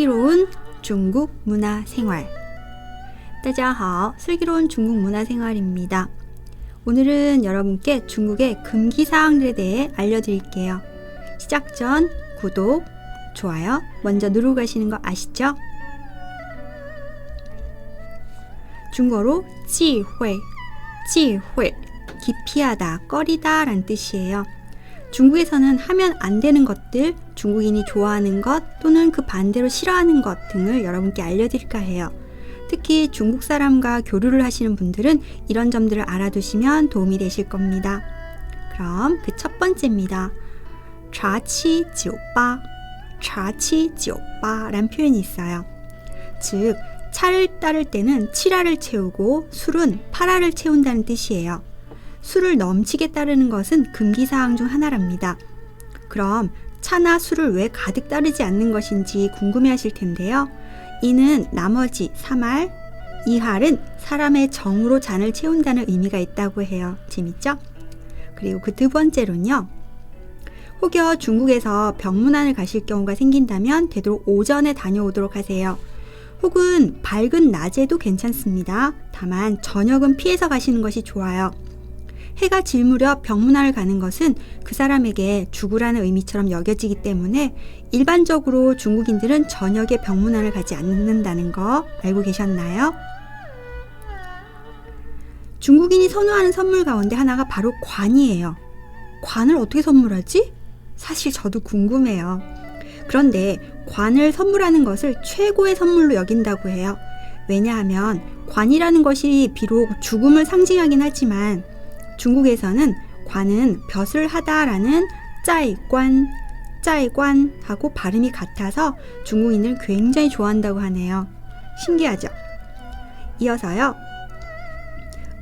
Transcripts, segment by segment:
슬기로운 중국 문화 생활. 大家好, 슬기로운 중국 문화 생활입니다. 오늘은 여러분께 중국의 금기 사항들에 대해 알려드릴게요. 시작 전 구독, 좋아요 먼저 누르고 가시는 거 아시죠? 중국어로 忌讳, 忌讳, 기피하다, 꺼리다 라는 뜻이에요. 중국에서는 하면 안 되는 것들, 중국인이 좋아하는 것 또는 그 반대로 싫어하는 것 등을 여러분께 알려드릴까 해요. 특히 중국 사람과 교류를 하시는 분들은 이런 점들을 알아두시면 도움이 되실 겁니다. 그럼 그 첫 번째입니다. 좌치 지오빠, 좌치 지오빠란 표현이 있어요. 즉, 차를 따를 때는 7알을 채우고 술은 8알을 채운다는 뜻이에요. 술을 넘치게 따르는 것은 금기사항 중 하나랍니다. 그럼 차나 술을 왜 가득 따르지 않는 것인지 궁금해 하실 텐데요. 이는 나머지 3알, 2할은 사람의 정으로 잔을 채운다는 의미가 있다고 해요. 재밌죠? 그리고 그 두 번째로는요. 혹여 중국에서 병문안을 가실 경우가 생긴다면 되도록 오전에 다녀오도록 하세요. 혹은 밝은 낮에도 괜찮습니다. 다만 저녁은 피해서 가시는 것이 좋아요. 해가 질 무렵 병문안을 가는 것은 그 사람에게 죽으라는 의미처럼 여겨지기 때문에 일반적으로 중국인들은 저녁에 병문안을 가지 않는다는 거 알고 계셨나요? 중국인이 선호하는 선물 가운데 하나가 바로 관이에요. 관을 어떻게 선물하지? 사실 저도 궁금해요. 그런데 관을 선물하는 것을 최고의 선물로 여긴다고 해요. 왜냐하면 관이라는 것이 비록 죽음을 상징하긴 하지만 중국에서는 관은 벼슬 하다라는 짜이관, 짜이관하고 발음이 같아서 중국인들 굉장히 좋아한다고 하네요. 신기하죠? 이어서요.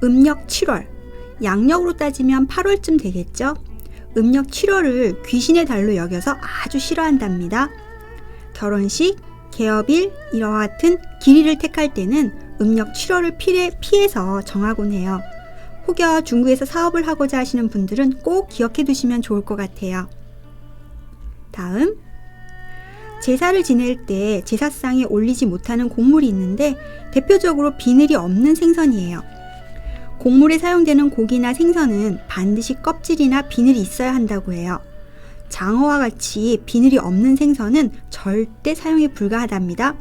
음력 7월, 양력으로 따지면 8월쯤 되겠죠? 음력 7월을 귀신의 달로 여겨서 아주 싫어한답니다. 결혼식, 개업일, 이와 같은 길이를 택할 때는 음력 7월을 피해, 피해서 정하곤 해요. 혹여 중국에서 사업을 하고자 하시는 분들은 꼭 기억해 두시면 좋을 것 같아요. 다음, 제사를 지낼 때 제사상에 올리지 못하는 곡물이 있는데 대표적으로 비늘이 없는 생선이에요. 곡물에 사용되는 고기나 생선은 반드시 껍질이나 비늘이 있어야 한다고 해요. 장어와 같이 비늘이 없는 생선은 절대 사용이 불가하답니다.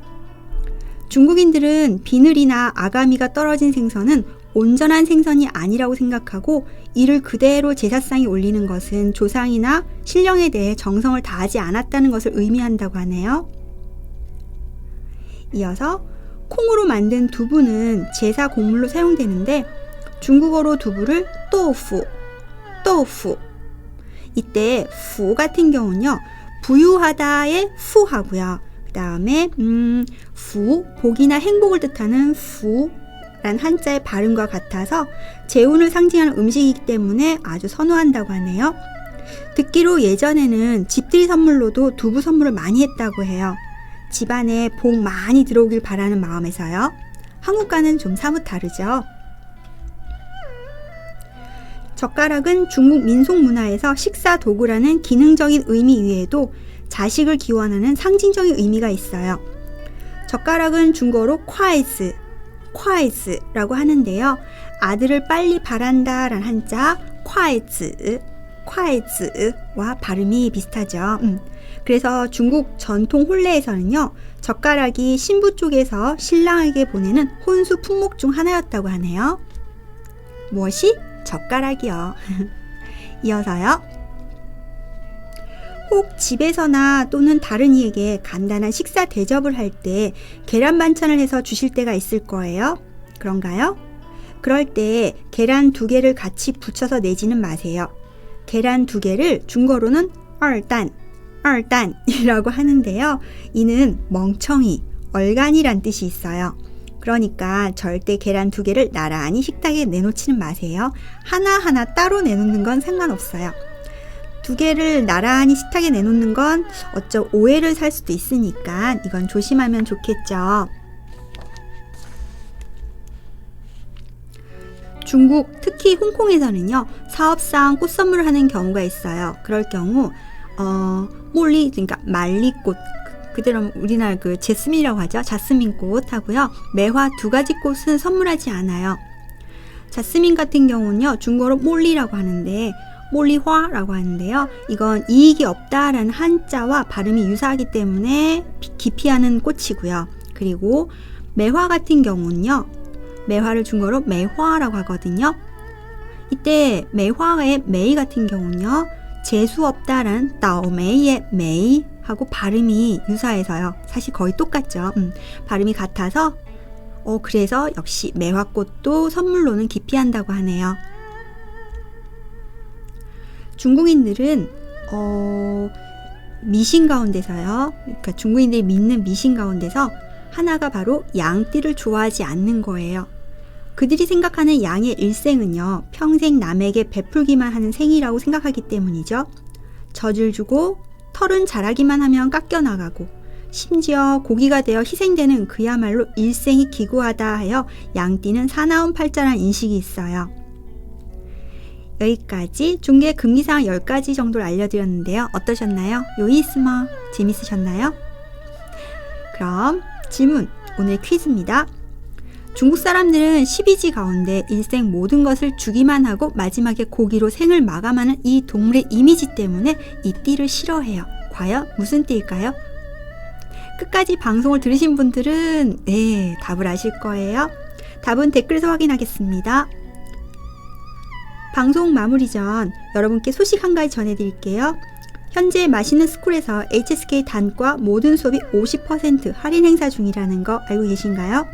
중국인들은 비늘이나 아가미가 떨어진 생선은 온전한 생선이 아니라고 생각하고 이를 그대로 제사상에 올리는 것은 조상이나 신령에 대해 정성을 다하지 않았다는 것을 의미한다고 하네요. 이어서 콩으로 만든 두부는 제사 곡물로 사용되는데 중국어로 두부를 또후, 또후. 이때 후 같은 경우는요, 부유하다의 후하고요. 그 다음에 음, 후, 복이나 행복을 뜻하는 후, 란 한자의 발음과 같아서 재운을 상징하는 음식이기 때문에 아주 선호한다고 하네요. 듣기로 예전에는 집들이 선물로도 두부 선물을 많이 했다고 해요. 집안에 복 많이 들어오길 바라는 마음에서요. 한국과는 좀 사뭇 다르죠. 젓가락은 중국 민속 문화에서 식사 도구라는 기능적인 의미 외에도 자식을 기원하는 상징적인 의미가 있어요. 젓가락은 중국어로 콰이스, 콰이즈라고 하는데요. 아들을 빨리 바란다라는 한자 콰이즈, 콰이즈와 발음이 비슷하죠. 음. 그래서 중국 전통 혼례에서는요. 젓가락이 신부 쪽에서 신랑에게 보내는 혼수 품목 중 하나였다고 하네요. 무엇이? 젓가락이요. 이어서요. 혹 집에서나 또는 다른 이에게 간단한 식사 대접을 할 때 계란 반찬을 해서 주실 때가 있을 거예요. 그런가요? 그럴 때 계란 두 개를 같이 붙여서 내지는 마세요. 계란 두 개를 중거로는 얼단, 얼단이라고 하는데요. 이는 멍청이, 얼간이란 뜻이 있어요. 그러니까 절대 계란 두 개를 나란히 식탁에 내놓지는 마세요. 하나하나 따로 내놓는 건 상관없어요. 두 개를 나란히 식탁에 내놓는 건 어쩌 오해를 살 수도 있으니까 이건 조심하면 좋겠죠. 중국, 특히 홍콩에서는요, 사업상 꽃 선물을 하는 경우가 있어요. 그럴 경우, 어, 몰리, 그러니까 말리꽃, 그대로 우리나라 그 제스민이라고 하죠. 자스민 꽃 하고요. 매화 두 가지 꽃은 선물하지 않아요. 자스민 같은 경우는요. 중국어로 몰리라고 하는데 몰리화라고 하는데요. 이건 이익이 없다라는 한자와 발음이 유사하기 때문에 비- 기피하는 꽃이고요. 그리고 매화 같은 경우는요. 매화를 중국어로 매화라고 하거든요. 이때 매화의 메이 같은 경우는요. 재수 없다라는 따오메이의 메이 하고 발음이 유사해서요. 사실 거의 똑같죠. 음, 발음이 같아서 어 그래서 역시 매화꽃도 선물로는 기피한다고 하네요. 중국인들은 어 미신 가운데서요. 그러니까 중국인들이 믿는 미신 가운데서 하나가 바로 양띠를 좋아하지 않는 거예요. 그들이 생각하는 양의 일생은요, 평생 남에게 베풀기만 하는 생이라고 생각하기 때문이죠. 젖을 주고 털은 자라기만 하면 깎여나가고, 심지어 고기가 되어 희생되는 그야말로 일생이 기구하다 하여 양띠는 사나운 팔자란 인식이 있어요. 여기까지 중개 금기사항 10가지 정도를 알려드렸는데요. 어떠셨나요? 요이스마 재밌으셨나요? 그럼 질문 오늘 퀴즈입니다. 중국 사람들은 12지 가운데 일생 모든 것을 주기만 하고 마지막에 고기로 생을 마감하는 이 동물의 이미지 때문에 이 띠를 싫어해요. 과연 무슨 띠일까요? 끝까지 방송을 들으신 분들은 네, 답을 아실 거예요. 답은 댓글에서 확인하겠습니다. 방송 마무리 전 여러분께 소식 한 가지 전해드릴게요. 현재 맛있는 스쿨에서 HSK 단과 모든 수업이 50% 할인 행사 중이라는 거 알고 계신가요?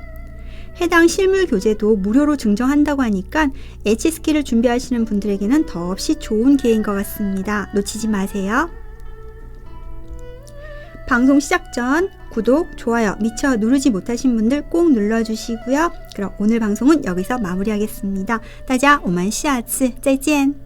해당 실물 교재도 무료로 증정한다고 하니까 HSK를 준비하시는 분들에게는 더없이 좋은 기회인 것 같습니다. 놓치지 마세요. 방송 시작 전 구독, 좋아요 미처 누르지 못하신 분들 꼭 눌러주시고요. 그럼 오늘 방송은 여기서 마무리하겠습니다. 大家我们下次再见。